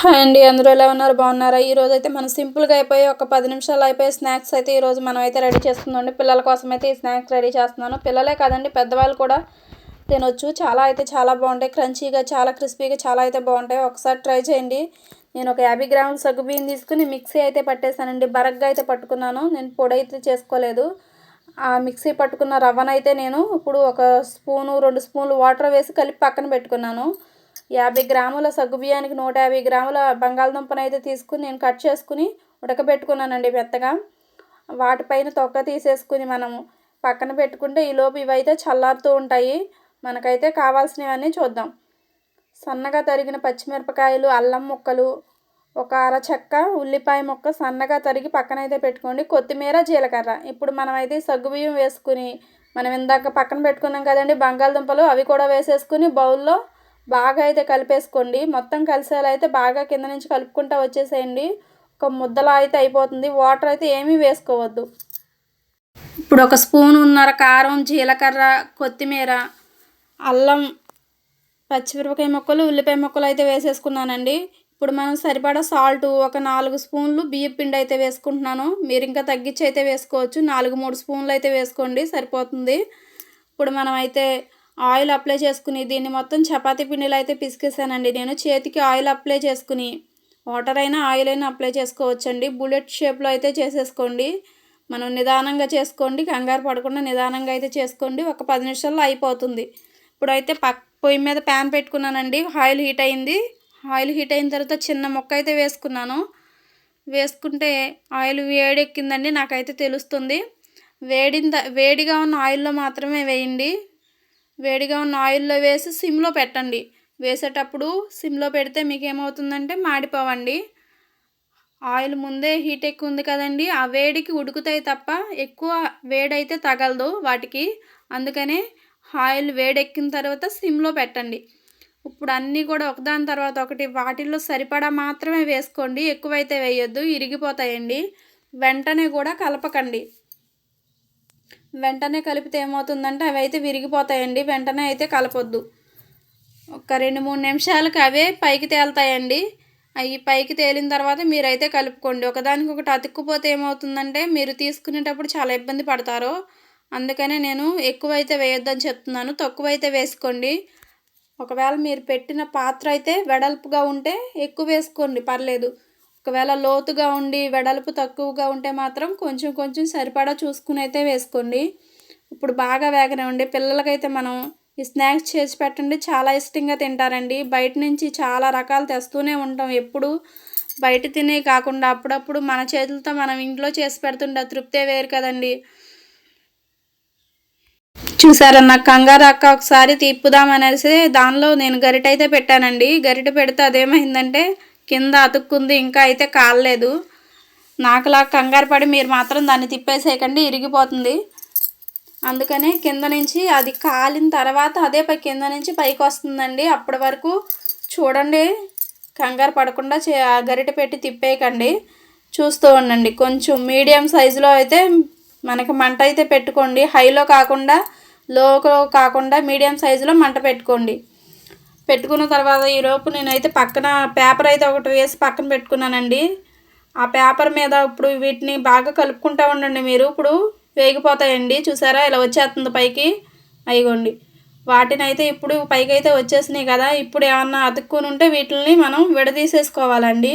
Hi అండి అందరూ ఎలా ఉన్నారు? బాగున్నారా? ఈరోజు అయితే మనం సింపుల్గా అయిపోయి ఒక పది నిమిషాలు అయిపోయి స్నాక్స్ అయితే ఈరోజు మనం అయితే రెడీ చేస్తుందండి పిల్లల కోసం అయితే ఈ స్నాక్స్ రెడీ చేస్తున్నాను. పిల్లలే కాదండి పెద్దవాళ్ళు కూడా తినొచ్చు. చాలా అయితే చాలా బాగుంటాయి. క్రంచీగా చాలా క్రిస్పీగా చాలా అయితే బాగుంటాయి. ఒకసారి ట్రై చేయండి. నేను ఒక యాభై గ్రాముల సగ్గు బియ్యం తీసుకుని మిక్సీ అయితే పట్టేశానండి. బరగ్గా అయితే పట్టుకున్నాను. నేను పొడి అయితే చేసుకోలేదు. ఆ మిక్సీ పట్టుకున్న రవ్వనైతే నేను ఇప్పుడు ఒక స్పూను రెండు స్పూన్లు వాటర్ వేసి కలిపి పక్కన పెట్టుకున్నాను. యాభై గ్రాముల సగ్గుబియ్యానికి నూట యాభై గ్రాముల బంగాళదుంపను అయితే తీసుకుని నేను కట్ చేసుకుని ఉడకబెట్టుకున్నానండి మెత్తగా వాటిపైన తొక్క తీసేసుకుని మనము పక్కన పెట్టుకుంటే ఈలోపు ఇవైతే చల్లారుతూ ఉంటాయి. మనకైతే కావాల్సినవన్నీ చూద్దాం. సన్నగా తరిగిన పచ్చిమిరపకాయలు అల్లం ముక్కలు ఒక అర చెక్క ఉల్లిపాయ ముక్క సన్నగా తరిగి పక్కనైతే పెట్టుకోండి. కొత్తిమీర జీలకర్ర. ఇప్పుడు మనమైతే సగ్గుబియ్యం వేసుకుని మనం ఇందాక పక్కన పెట్టుకున్నాం కదండి బంగాళదుంపలు అవి కూడా వేసేసుకుని బౌల్లో బాగా అయితే కలిపేసుకోండి. మొత్తం కలిసేలా అయితే బాగా కింద నుంచి కలుపుకుంటూ వచ్చేసేయండి. ఒక ముద్దలా అయితే అయిపోతుంది. వాటర్ అయితే ఏమీ వేసుకోవద్దు. ఇప్పుడు ఒక స్పూన్ ఉన్నర కారం జీలకర్ర కొత్తిమీర అల్లం పచ్చిమిరపకాయ ముక్కలు ఉల్లిపాయ ముక్కలు అయితే వేసేసుకున్నానండి. ఇప్పుడు మనం సరిపడా సాల్ట్ ఒక నాలుగు స్పూన్లు బియ్యం పిండి అయితే వేసుకుంటున్నాను. మీరు ఇంకా తగ్గించి అయితే వేసుకోవచ్చు. నాలుగు మూడు స్పూన్లు అయితే వేసుకోండి. సరిపోతుంది. ఇప్పుడు మనం అయితే ఆయిల్ అప్లై చేసుకుని దీన్ని మొత్తం చపాతీ పిండిలో అయితే పిసికేసానండి. నేను చేతికి ఆయిల్ అప్లై చేసుకుని వాటర్ అయినా ఆయిల్ అయినా అప్లై చేసుకోవచ్చండి. బుల్లెట్ షేప్లో అయితే చేసేసుకోండి. మనం నిదానంగా చేసుకోండి. కంగారు పడకుండా నిదానంగా అయితే చేసుకోండి. ఒక పది నిమిషాల్లో అయిపోతుంది. ఇప్పుడైతే పక్ పొయ్యి మీద ప్యాన్ పెట్టుకున్నానండి. ఆయిల్ హీట్ అయింది. ఆయిల్ హీట్ అయిన తర్వాత చిన్న మొక్క అయితే వేసుకున్నాను. వేసుకుంటే ఆయిల్ వేడెక్కిందండి. నాకైతే తెలుస్తుంది. వేడిన వేడిగా ఉన్న ఆయిల్లో మాత్రమే వేయండి. వేడిగా ఉన్న ఆయిల్లో వేసి సిమ్లో పెట్టండి. వేసేటప్పుడు సిమ్లో పెడితే మీకు ఏమవుతుందంటే మాడిపోవండి. ఆయిల్ ముందే హీట్ ఎక్కువ ఉంది కదండి ఆ వేడికి ఉడుకుతాయి తప్ప ఎక్కువ వేడైతే తగలదు వాటికి. అందుకనే ఆయిల్ వేడెక్కిన తర్వాత సిమ్లో పెట్టండి. ఇప్పుడు అన్నీ కూడా ఒకదాని తర్వాత ఒకటి వాటిల్లో సరిపడా మాత్రమే వేసుకోండి. ఎక్కువైతే వేయొద్దు ఇరిగిపోతాయండి. వెంటనే కూడా కలపకండి. వెంటనే కలిపితే ఏమవుతుందంటే అవి అయితే విరిగిపోతాయండి. వెంటనే అయితే కలపొద్దు. ఒక రెండు మూడు నిమిషాలకి అవే పైకి తేలుతాయండి. అవి పైకి తేలిన తర్వాత మీరైతే కలుపుకోండి. ఒకదానికి ఒకటి అతుక్కుపోతే ఏమవుతుందంటే మీరు తీసుకునేటప్పుడు చాలా ఇబ్బంది పడతారు. అందుకనే నేను ఎక్కువైతే వేయొద్దని చెప్తున్నాను. తక్కువైతే వేసుకోండి. ఒకవేళ మీరు పెట్టిన పాత్ర అయితే వెడల్పుగా ఉంటే ఎక్కువ వేసుకోండి. పర్లేదు. ఒకవేళ లోతుగా ఉండి వెడల్పు తక్కువగా ఉంటే మాత్రం కొంచెం కొంచెం సరిపడా చూసుకుని అయితే వేసుకోండి. ఇప్పుడు బాగా వేగనివ్వండి పిల్లలకైతే మనం ఈ స్నాక్స్ చేసి పెట్టండి. చాలా ఇష్టంగా తింటారండి. బయట నుంచి చాలా రకాలు తెస్తూనే ఉంటాం. ఎప్పుడు బయట తినే కాకుండా అప్పుడప్పుడు మన చేతులతో మనం ఇంట్లో చేసి పెడుతుండే తృప్తే వేరు కదండి. చూసారన్న నాకు కంగారు అక్క ఒకసారి తీపుదామనేసి దానిలో నేను గరిట అయితే పెట్టానండి. గరిట పెడితే అదేమైందంటే కింద అతుక్కుంది ఇంకా అయితే కాలలేదు. నాకులా కంగారు పడి మీరు మాత్రం దాన్ని తిప్పేసేయకండి ఇరిగిపోతుంది. అందుకనే కింద నుంచి అది కాలిన తర్వాత అదే పై కింద నుంచి పైకి వస్తుందండి. అప్పటి వరకు చూడండి కంగారు పడకుండా చే గరిట పెట్టి తిప్పేయకండి. చూస్తూ ఉండండి. కొంచెం మీడియం సైజులో అయితే మనకి మంట అయితే పెట్టుకోండి. హైలో కాకుండా లోకో కాకుండా మీడియం సైజులో మంట పెట్టుకోండి. పెట్టుకున్న తర్వాత ఈలోపు నేనైతే పక్కన పేపర్ అయితే ఒకటి వేసి పక్కన పెట్టుకున్నానండి. ఆ పేపర్ మీద ఇప్పుడు వీటిని బాగా కలుపుకుంటూ ఉండండి మీరు. ఇప్పుడు వేగిపోతాయండి. చూసారా? ఇలా వచ్చేస్తుంది పైకి. అయిగోండి వాటిని అయితే ఇప్పుడు పైకి అయితే వచ్చేసినాయి కదా. ఇప్పుడు ఏమన్నా అతుక్కుని ఉంటే వీటిని మనం విడదీసేసుకోవాలండి.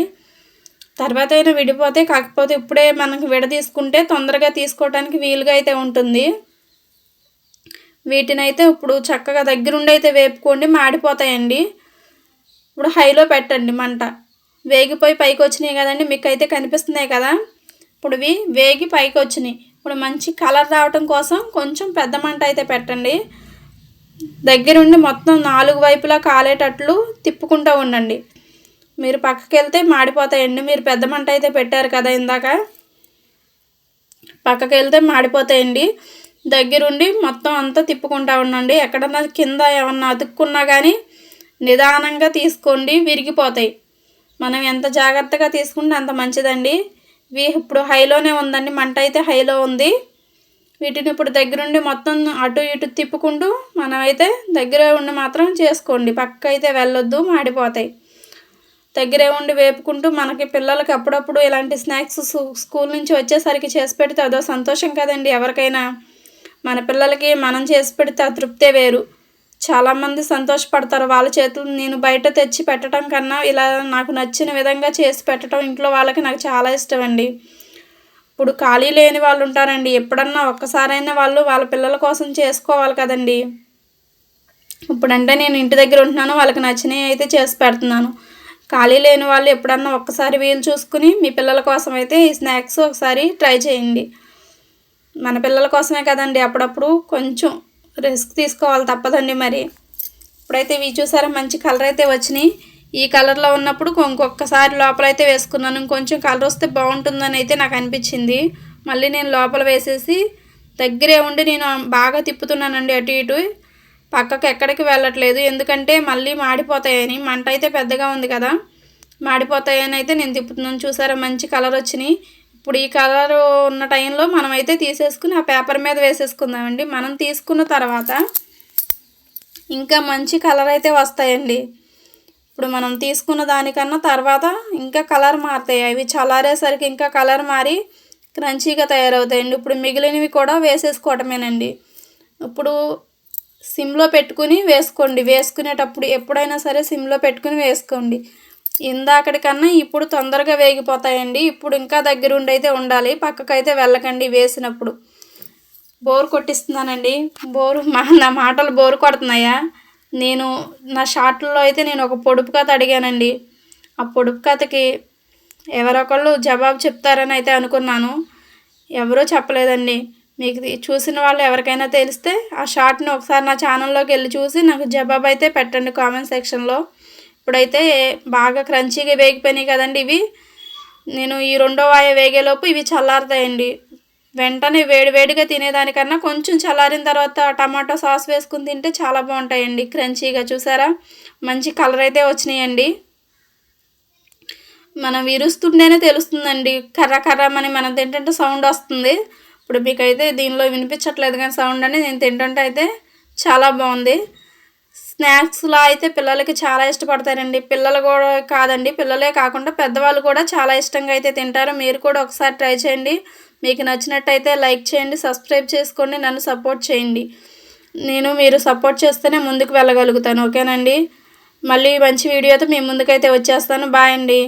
తర్వాత అయినా విడిపోతే కాకపోతే ఇప్పుడే మనకి విడదీసుకుంటే తొందరగా తీసుకోవడానికి వీలుగా అయితే ఉంటుంది. వీటినైతే ఇప్పుడు చక్కగా దగ్గరుండి అయితే వేపుకోండి మాడిపోతాయండి. ఇప్పుడు హైలో పెట్టండి మంట. వేగిపోయి పైకి వచ్చినాయి కదండి మీకు అయితే కనిపిస్తున్నాయి కదా. ఇప్పుడు ఇవి వేగి పైకి వచ్చినాయి ఇప్పుడు మంచి కలర్ రావటం కోసం కొంచెం పెద్ద మంట అయితే పెట్టండి. దగ్గరుండి మొత్తం నాలుగు వైపులా కాలేటట్లు తిప్పుకుంటూ ఉండండి. మీరు పక్కకి వెళ్తే మాడిపోతాయండి. మీరు పెద్ద మంట అయితే పెట్టారు కదా ఇందాక. పక్కకి వెళ్తే మాడిపోతాయండి. దగ్గరుండి మొత్తం అంతా తిప్పుకుంటా ఉండండి. ఎక్కడన్నా కింద ఏమన్నా అతుక్కున్నా కానీ నిదానంగా తీసుకోండి విరిగిపోతాయి. మనం ఎంత జాగ్రత్తగా తీసుకుంటే అంత మంచిదండి. ఇవి ఇప్పుడు హైలోనే ఉందండి. మంట అయితే హైలో ఉంది. వీటిని ఇప్పుడు దగ్గరుండి మొత్తం అటు ఇటు తిప్పుకుంటూ మనమైతే దగ్గర ఉండి మాత్రం చేసుకోండి. పక్క అయితే వెళ్ళొద్దు మాడిపోతాయి. దగ్గరే ఉండి వేపుకుంటూ మనకి పిల్లలకి అప్పుడప్పుడు ఇలాంటి స్నాక్స్ స్కూల్ నుంచి వచ్చేసరికి చేసి పెడితే అదో సంతోషం కదండి ఎవరికైనా. మన పిల్లలకి మనం చేసి పెడితే ఆ తృప్తే వేరు. చాలామంది సంతోషపడతారు. వాళ్ళ చేతులు నేను బయట తెచ్చి పెట్టడం కన్నా ఇలా నాకు నచ్చిన విధంగా చేసి పెట్టడం ఇంట్లో వాళ్ళకి నాకు చాలా ఇష్టం అండి ఇప్పుడు ఖాళీ లేని వాళ్ళు ఉంటారండి. ఎప్పుడన్నా ఒక్కసారైనా వాళ్ళు వాళ్ళ పిల్లల కోసం చేసుకోవాలి కదండి. ఇప్పుడంటే నేను ఇంటి దగ్గర ఉంటున్నాను. వాళ్ళకి నచ్చినవి అయితే చేసి పెడుతున్నాను. ఖాళీ లేని వాళ్ళు ఎప్పుడన్నా ఒక్కసారి వీలు చూసుకుని మీ పిల్లల కోసం అయితే ఈ స్నాక్స్ ఒకసారి ట్రై చేయండి. మన పిల్లల కోసమే కదండి అప్పుడప్పుడు కొంచెం రిస్క్ తీసుకోవాలి తప్పదండి మరి. ఇప్పుడైతే ఇవి చూసారా మంచి కలర్ అయితే వచ్చినాయి. ఈ కలర్లో ఉన్నప్పుడు ఇంకొకసారి లోపలైతే వేసుకున్నాను. ఇంకొంచెం కలర్ వస్తే బాగుంటుందని అయితే నాకు అనిపించింది. మళ్ళీ నేను లోపల వేసేసి దగ్గరే ఉండి నేను బాగా తిప్పుతున్నానండి అటు ఇటు. పక్కకు ఎక్కడికి వెళ్ళట్లేదు. ఎందుకంటే మళ్ళీ మాడిపోతాయని మంట అయితే పెద్దగా ఉంది కదా. మాడిపోతాయని అయితే నేను తిప్పుతున్నాను. చూసారా మంచి కలర్ వచ్చినాయి. ఇప్పుడు ఈ కలర్ ఉన్న టైంలో మనం అయితే తీసేసుకుని ఆ పేపర్ మీద వేసేసుకుందామండి. మనం తీసుకున్న తర్వాత ఇంకా మంచి కలర్ అయితే వస్తాయండి. ఇప్పుడు మనం తీసుకున్న దానికన్నా తర్వాత ఇంకా కలర్ మారుతాయి. అవి చల్లారేసరికి ఇంకా కలర్ మారి క్రంచీగా తయారవుతాయండి. ఇప్పుడు మిగిలినవి కూడా వేసేసుకోవటమేనండి. ఇప్పుడు సిమ్లో పెట్టుకుని వేసుకోండి. వేసుకునేటప్పుడు ఎప్పుడైనా సరే సిమ్లో పెట్టుకుని వేసుకోండి. ఇందాకటి కన్నా ఇప్పుడు తొందరగా వేగిపోతాయండి. ఇప్పుడు ఇంకా దగ్గరుండి అయితే ఉండాలి. పక్కకైతే వెళ్ళకండి వేసినప్పుడు. బోర్ కొట్టిస్తున్నానండి బోరు మా నా మాటలు బోరు కొడుతున్నాయా? నేను నా షార్ట్లో అయితే నేను ఒక పొడుపు కథ అడిగానండి. ఆ పొడుపు కథకి ఎవరొకళ్ళు జవాబు చెప్తారని అయితే అనుకున్నాను. ఎవరూ చెప్పలేదండి. మీకు చూసిన వాళ్ళు ఎవరికైనా తెలిస్తే ఆ షార్ట్ని ఒకసారి నా ఛానల్లోకి వెళ్ళి చూసి నాకు జవాబు అయితే పెట్టండి కామెంట్ సెక్షన్లో. ఇప్పుడైతే బాగా క్రంచీగా వేగిపోయినాయి కదండి ఇవి. నేను ఈ రెండో వాయ వేగేలోపు ఇవి చల్లారుతాయండి. వెంటనే వేడి వేడిగా తినేదానికన్నా కొంచెం చల్లారిన తర్వాత టమాటో సాస్ వేసుకుని తింటే చాలా బాగుంటాయండి. క్రంచీగా చూసారా? మంచి కలర్ అయితే వచ్చినాయండి. మనం విరుస్తుంటేనే తెలుస్తుందండి. కర్ర కర్రమని మనం తింటుంటే సౌండ్ వస్తుంది. ఇప్పుడు మీకైతే దీనిలో వినిపించట్లేదు కానీ సౌండ్ అని నేను తింటుంటే అయితే చాలా బాగుంది. స్నాక్స్లా అయితే పిల్లలకి చాలా ఇష్టపడతారండి. పిల్లలు కూడా కాదండి. పిల్లలే కాకుండా పెద్దవాళ్ళు కూడా చాలా ఇష్టంగా అయితే తింటారు. మీరు కూడా ఒకసారి ట్రై చేయండి. మీకు నచ్చినట్టయితే లైక్ చేయండి సబ్స్క్రైబ్ చేసుకోండి నన్ను సపోర్ట్ చేయండి. నేను మీరు సపోర్ట్ చేస్తేనే ముందుకు వెళ్ళగలుగుతాను. ఓకేనండి? మళ్ళీ మంచి వీడియోతో మీ ముందుకైతే వచ్చేస్తాను. బాయ్ అండి.